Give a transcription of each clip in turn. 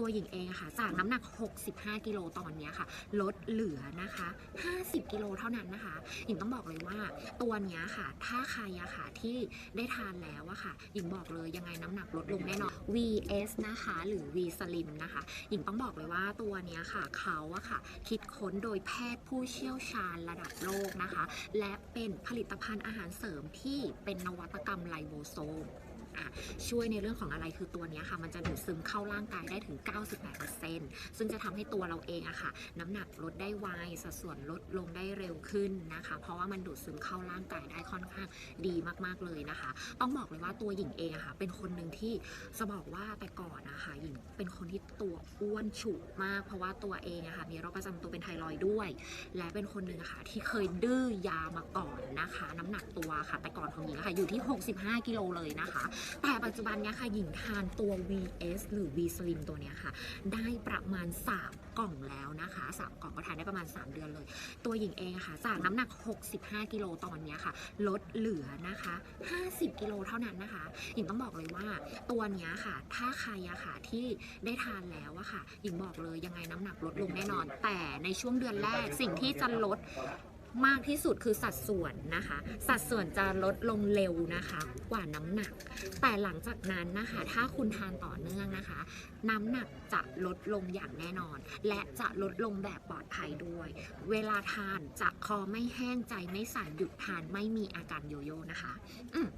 ตัวหญิงเองอะค่ะ จากน้ำหนัก 65 กิโลตอนนี้ค่ะ ลดเหลือนะคะ 50 กิโลเท่านั้นนะคะ หญิงต้องบอกเลยว่าตัวนี้ค่ะ ถ้าใครอะค่ะที่ได้ทานแล้วอะค่ะ หญิงบอกเลยยังไงน้ำหนักลดลงแน่นอน VS นะคะ หรือ V Slim นะคะ หญิงต้องบอกเลยว่าตัวนี้ค่ะเขาอะค่ะ คิดค้นโดยแพทย์ผู้เชี่ยวชาญระดับโลกนะคะ และเป็นผลิตภัณฑ์อาหารเสริมที่เป็นนวัตกรรมไลโบโซม อะช่วยในเรื่องของอะไรคือตัวนี้ค่ะ มันจะดูดซึมเข้าร่างกายได้ถึง 98%ซึ่งจะทำให้ตัวเราเองอะค่ะ น้ำหนักลดได้ไวสัดส่วนลดลงได้เร็วขึ้นนะคะ เพราะว่ามันดูดซึมเข้าร่างกายได้ค่อนข้างดีมากๆเลยนะคะ ต้องบอกเลยว่าตัวหญิงเองอะค่ะ เป็นคนหนึ่งที่จะบอกว่าแต่ก่อนนะคะหญิงเป็นคนที่ตัวอ้วนฉุมาก เพราะว่าตัวเองอะค่ะมีโรคประจำตัวเป็นไทรอยด์ด้วย และเป็นคนหนึ่งอะค่ะ ที่เคยดื้อยามาก่อนนะคะ น้ำหนักตัวค่ะ แต่ก่อนของหญิงะค่ะอยู่ที่ 65 กิโลเลยนะคะแต่ปัจจุบันเนี้ยค่ะหญิงทานตัว VS หรือ V Slim ตัวเนี้ยค่ะ ได้ประมาณ 3 กล่องแล้วนะคะ 3 กล่องก็ทานได้ประมาณ 3 เดือนเลย ตัวหญิงเองค่ะ จากน้ำหนัก 65 กิโลตอนเนี้ยค่ะ ลดเหลือนะคะ 50 กิโลเท่านั้นนะคะ หญิงต้องบอกเลยว่าตัวเนี้ยค่ะ ถ้าใครอะค่ะที่ได้ทานแล้วอะค่ะ หญิงบอกเลยยังไงน้ำหนักลดลงแน่นอน แต่ในช่วงเดือนแรกสิ่งที่จะลด มากที่สุดคือสัดส่วนนะคะ สัดส่วนจะลดลงเร็วนะคะกว่าน้ำหนัก แต่หลังจากนั้นนะคะ ถ้าคุณทานต่อเนื่องนะคะ น้ำหนักจะลดลงอย่างแน่นอน และจะลดลงแบบปลอดภัยด้วย เวลาทานจะคอไม่แห้งใจไม่สั่นหยุดทานไม่มีอาการโยโย่นะคะ อืม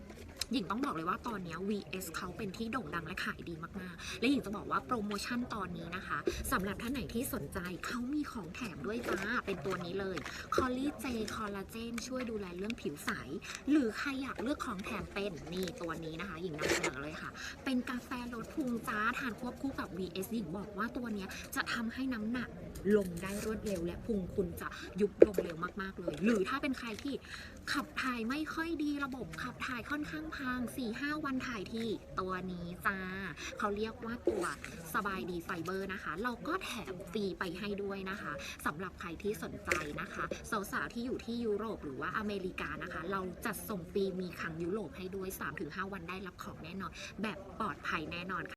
หญิงต้องบอกเลยว่าตอนนี้ VS เขาเป็นที่โด่งดังและขายดีมากๆ และหญิงจะบอกว่าโปรโมชั่นตอนนี้นะคะสำหรับท่านไหนที่สนใจเขามีของแถมด้วยจ้า เป็นตัวนี้เลยคอลลี่เจคอลลาเจนช่วยดูแลเรื่องผิวใส หรือใครอยากเลือกของแถมเป็นนี่ตัวนี้นะคะ หญิงนำเสนอเลยค่ะ เป็นกาแฟลดพุงจ้าทานควบคู่กับ VS หญิงบอกว่าตัวนี้จะทำให้น้ำหนักลงได้รวดเร็ว และพุงคุณจะยุบลงเร็วมากๆเลย หรือถ้าเป็นใครที่ขับถ่ายไม่ค่อยดีระบบขับถ่ายค่อนข้างพัง4-5 วันถ่ายทีตัวนี้จ้า เขาเรียกว่าตัวสบายดีไฟเบอร์นะคะ เราก็แถมฟรีไปให้ด้วยนะคะสำหรับใครที่สนใจนะคะสาวๆที่อยู่ที่ยุโรปหรือว่าอเมริกานะคะ เราจัดส่งฟรีมีครั้งยุโรปให้ด้วย 3-5 วันได้รับของแน่นอน แบบปลอดภัยแน่นอนค่ะ